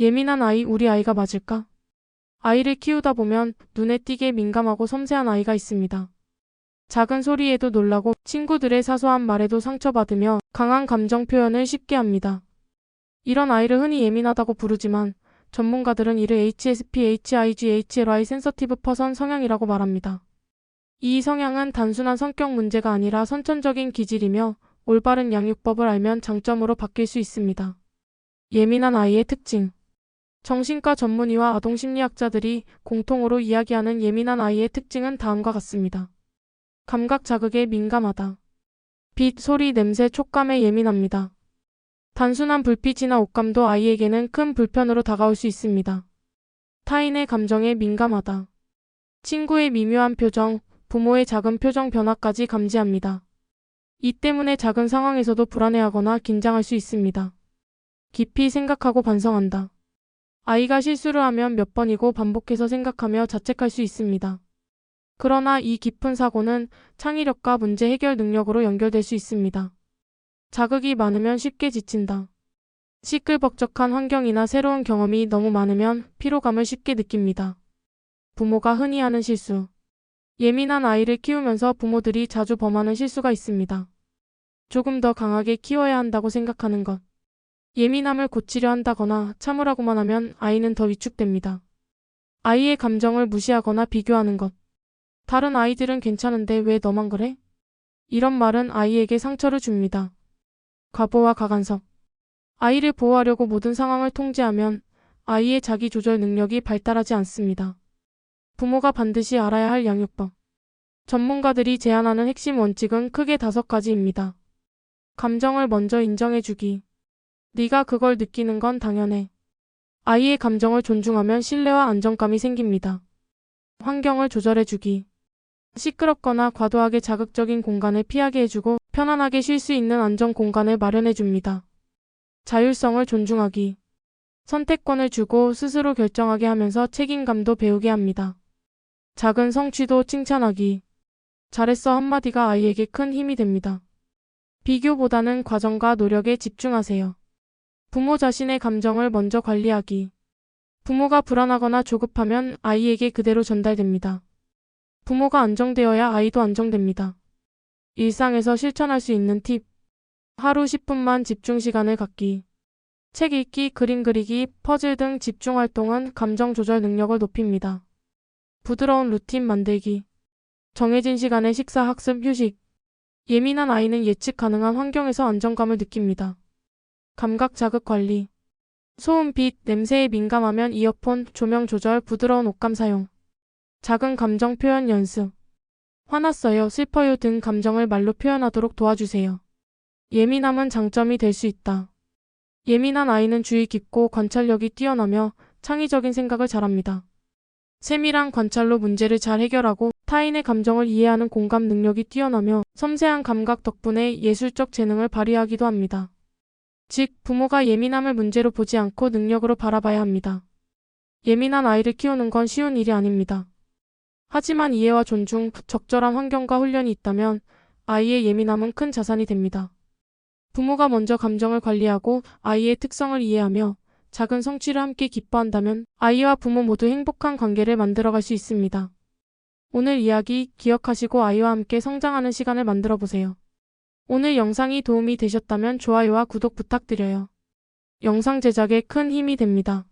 예민한 아이 우리 아이가 맞을까? 아이를 키우다 보면 눈에 띄게 민감하고 섬세한 아이가 있습니다. 작은 소리에도 놀라고 친구들의 사소한 말에도 상처받으며 강한 감정 표현을 쉽게 합니다. 이런 아이를 흔히 예민하다고 부르지만 전문가들은 이를 HSP, HIGHLI 센서티브 퍼선 성향이라고 말합니다. 이 성향은 단순한 성격 문제가 아니라 선천적인 기질이며 올바른 양육법을 알면 장점으로 바뀔 수 있습니다. 예민한 아이의 특징 정신과 전문의와 아동심리학자들이 공통으로 이야기하는 예민한 아이의 특징은 다음과 같습니다. 감각 자극에 민감하다. 빛, 소리, 냄새, 촉감에 예민합니다. 단순한 불빛이나 옷감도 아이에게는 큰 불편으로 다가올 수 있습니다. 타인의 감정에 민감하다. 친구의 미묘한 표정, 부모의 작은 표정 변화까지 감지합니다. 이 때문에 작은 상황에서도 불안해하거나 긴장할 수 있습니다. 깊이 생각하고 반성한다. 아이가 실수를 하면 몇 번이고 반복해서 생각하며 자책할 수 있습니다. 그러나 이 깊은 사고는 창의력과 문제 해결 능력으로 연결될 수 있습니다. 자극이 많으면 쉽게 지친다. 시끌벅적한 환경이나 새로운 경험이 너무 많으면 피로감을 쉽게 느낍니다. 부모가 흔히 하는 실수. 예민한 아이를 키우면서 부모들이 자주 범하는 실수가 있습니다. 조금 더 강하게 키워야 한다고 생각하는 것. 예민함을 고치려 한다거나 참으라고만 하면 아이는 더 위축됩니다. 아이의 감정을 무시하거나 비교하는 것. 다른 아이들은 괜찮은데 왜 너만 그래? 이런 말은 아이에게 상처를 줍니다. 과보와 가간석. 아이를 보호하려고 모든 상황을 통제하면 아이의 자기 조절 능력이 발달하지 않습니다. 부모가 반드시 알아야 할 양육법. 전문가들이 제안하는 핵심 원칙은 크게 다섯 가지입니다. 감정을 먼저 인정해주기. 네가 그걸 느끼는 건 당연해. 아이의 감정을 존중하면 신뢰와 안정감이 생깁니다. 환경을 조절해주기. 시끄럽거나 과도하게 자극적인 공간을 피하게 해주고 편안하게 쉴 수 있는 안전 공간을 마련해줍니다. 자율성을 존중하기. 선택권을 주고 스스로 결정하게 하면서 책임감도 배우게 합니다. 작은 성취도 칭찬하기. 잘했어 한마디가 아이에게 큰 힘이 됩니다. 비교보다는 과정과 노력에 집중하세요. 부모 자신의 감정을 먼저 관리하기. 부모가 불안하거나 조급하면 아이에게 그대로 전달됩니다. 부모가 안정되어야 아이도 안정됩니다. 일상에서 실천할 수 있는 팁. 하루 10분만 집중 시간을 갖기. 책 읽기, 그림 그리기, 퍼즐 등 집중 활동은 감정 조절 능력을 높입니다. 부드러운 루틴 만들기. 정해진 시간에 식사, 학습, 휴식. 예민한 아이는 예측 가능한 환경에서 안정감을 느낍니다. 감각 자극 관리. 소음, 빛, 냄새에 민감하면 이어폰, 조명 조절, 부드러운 옷감 사용. 작은 감정 표현 연습. 화났어요, 슬퍼요 등 감정을 말로 표현하도록 도와주세요. 예민함은 장점이 될 수 있다. 예민한 아이는 주의 깊고 관찰력이 뛰어나며 창의적인 생각을 잘합니다. 세밀한 관찰로 문제를 잘 해결하고 타인의 감정을 이해하는 공감 능력이 뛰어나며 섬세한 감각 덕분에 예술적 재능을 발휘하기도 합니다. 즉, 부모가 예민함을 문제로 보지 않고 능력으로 바라봐야 합니다. 예민한 아이를 키우는 건 쉬운 일이 아닙니다. 하지만 이해와 존중, 적절한 환경과 훈련이 있다면 아이의 예민함은 큰 자산이 됩니다. 부모가 먼저 감정을 관리하고 아이의 특성을 이해하며 작은 성취를 함께 기뻐한다면 아이와 부모 모두 행복한 관계를 만들어갈 수 있습니다. 오늘 이야기 기억하시고 아이와 함께 성장하는 시간을 만들어 보세요. 오늘 영상이 도움이 되셨다면 좋아요와 구독 부탁드려요. 영상 제작에 큰 힘이 됩니다.